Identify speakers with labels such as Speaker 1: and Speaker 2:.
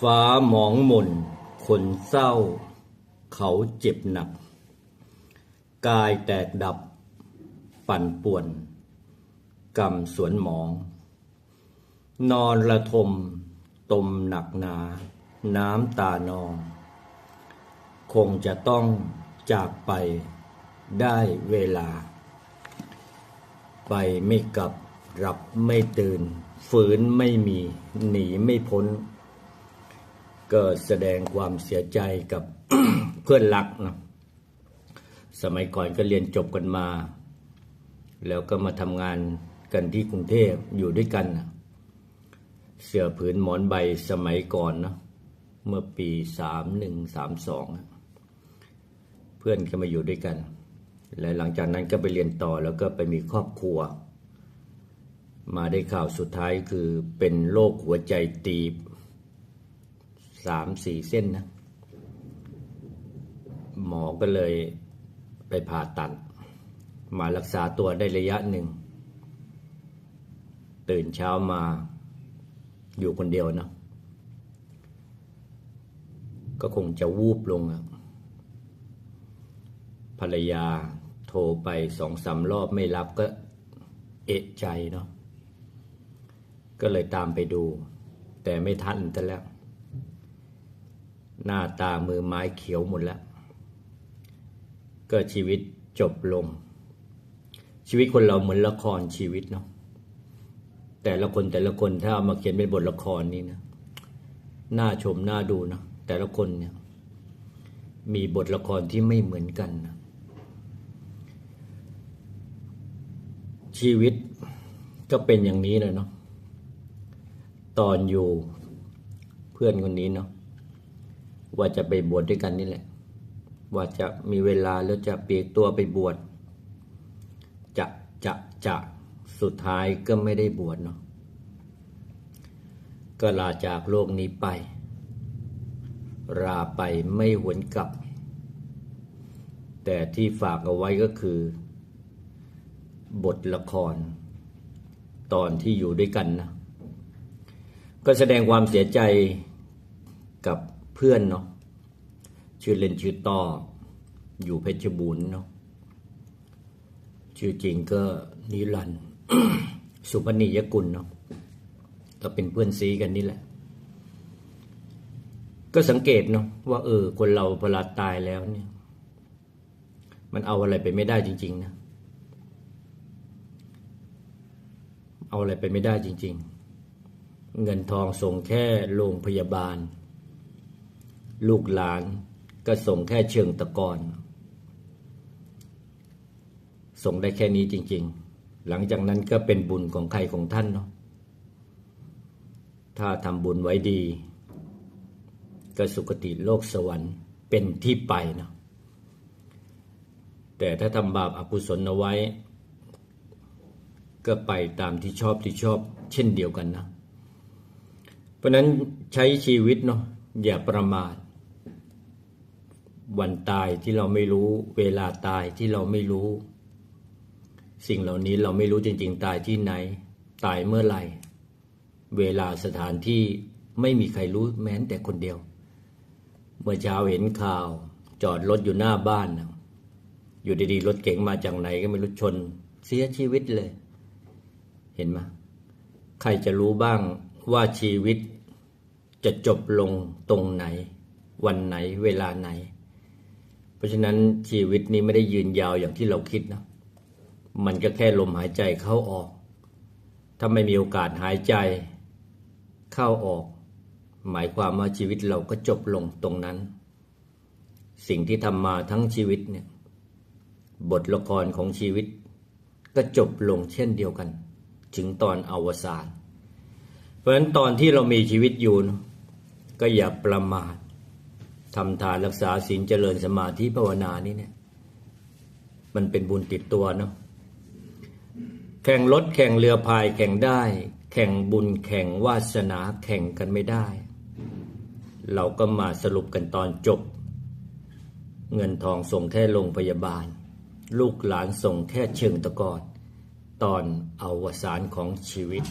Speaker 1: ฟ้าหมองหม่น คนเศร้า เขาเจ็บหนัก กายแตกดับ ปั่นป่วนกรรมสวนหมอง นอนระทม ตมหนักหนา น้ำตานอง คงจะต้องจากไปได้เวลา ไปไม่กลับรับไม่ตื่น ฝืนไม่มี หนีไม่พ้น ก็แสดงความเสียใจกับเพื่อนรักนะสมัยก่อนก็เรียนจบกันมา แล้วก็มาทำงานกันที่กรุงเทพอยู่ด้วยกันนะเสื้อผืนหมอนใบสมัยก่อนเนะเมื่อปีสามหนึ่งสามสองเพื่อนก็มาอยู่ด้วยกัน และหลังจากนั้นก็ไปเรียนต่อแล้วก็ไปมีครอบครัว มาได้ข่าวสุดท้ายคือเป็นโรคหัวใจตีบ สามสี่เส้นนะ หมอก็เลยไปผ่าตัด มารักษาตัวได้ระยะหนึ่ง ตื่นเช้ามาอยู่คนเดียวนะ ก็คงจะวูบลงอะภรรยาโทรไปสองสามรอบไม่รับก็เอะใจเนาะก็เลยตามไปดู แต่ไม่ทันแต่แล้ว หน้าตามือไม้เขียวหมดแล้ว ก็ชีวิตจบลง ชีวิตคนเราเหมือนละครชีวิตเนาะแต่ละคนแต่ละคนถ้าเอามาเขียนเป็นบทละครนี่นะน่าชมน่าดูนะแต่ละคนเนี่ย มีบทละครที่ไม่เหมือนกันนะชีวิตก็เป็นอย่างนี้เลยเนาะตอนอยู่เพื่อนคนนี้เนาะ ว่าจะไปบวชดด้วยกันนี่แหละ ว่าจะมีเวลาแล้วจะเปียกตัวไปบวชจะจะจะสุดท้ายก็ไม่ได้บวชเนาะก็ลาจากโลกนี้ไป ราไปไม่หวนกลับ แต่ที่ฝากเอาไว้ก็คือ บทละคร ตอนที่อยู่ด้วยกันนะ ก็แสดงความเสียใจกับ เพื่อนเนาะชื่อเล่นชื่อต่อ อยู่เพชรบูรณ์เนาะชื่อจริงก็นิรันด์สุพนียกุลเนาะก็เป็นเพื่อนซีกันนี่แหละ ก็สังเกตเนาะว่าเออ คนเราพอลาตายแล้วเนี่ย มันเอาอะไรไปไม่ได้จริง ๆ นะ เอาอะไรไปไม่ได้จริง ๆ เงินทองส่งแค่โรงพยาบาล ลูกหลานก็ส่งแค่เชิงตะกอน ส่งได้แค่นี้จริง ๆ หลังจากนั้นก็เป็นบุญของใครของท่านเนาะถ้าทำบุญไว้ดีก็สุคติโลกสวรรค์เป็นที่ไปเนาะแต่ถ้าทำบาปอกุศลเอาไว้ ก็ไปตามที่ชอบที่ชอบเช่นเดียวกันนะ เพราะนั้นใช้ชีวิตเนาะอย่าประมาท วันตายที่เราไม่รู้ เวลาตายที่เราไม่รู้ สิ่งเหล่านี้เราไม่รู้จริง ๆ ตายที่ไหน ตายเมื่อไหร่ เวลาสถานที่ไม่มีใครรู้แม้แต่คนเดียว เมื่อเช้าเห็นข่าว จอดรถอยู่หน้าบ้านนะอยู่ดีๆรถเก๋งมาจากไหนก็ไม่รู้ชน เสียชีวิตเลย เห็นไหมใครจะรู้บ้างว่าชีวิตจะจบลงตรงไหน วันไหนเวลาไหน ราะฉะนั้นชีวิตนี้ไม่ได้ยืนยาวอย่างที่เราคิดนะ มันก็แค่ลมหายใจเข้าออก ถ้าไม่มีโอกาสหายใจเข้าออก หมายความว่าชีวิตเราก็จบลงตรงนั้น สิ่งที่ทำมาทั้งชีวิตเนี่ยบทละครของชีวิต ก็จบลงเช่นเดียวกัน ถึงตอนอวสานเพราะฉะนั้นตอนที่เรามีชีวิตอยู่ ก็อย่าประมาท ทำทานรักษาศีลเจริญสมาธิภาวนานี่เนี่ย มันเป็นบุญติดตัวเนาะแข่งรถแข่งเรือพายแข่งได้ แข่งบุญแข่งวาสนาแข่งกันไม่ได้ เราก็มาสรุปกันตอนจบ เงินทองส่งแค่โรงพยาบาล ลูกหลานส่งแค่เชิงตะกอนตอนอวสานของชีวิต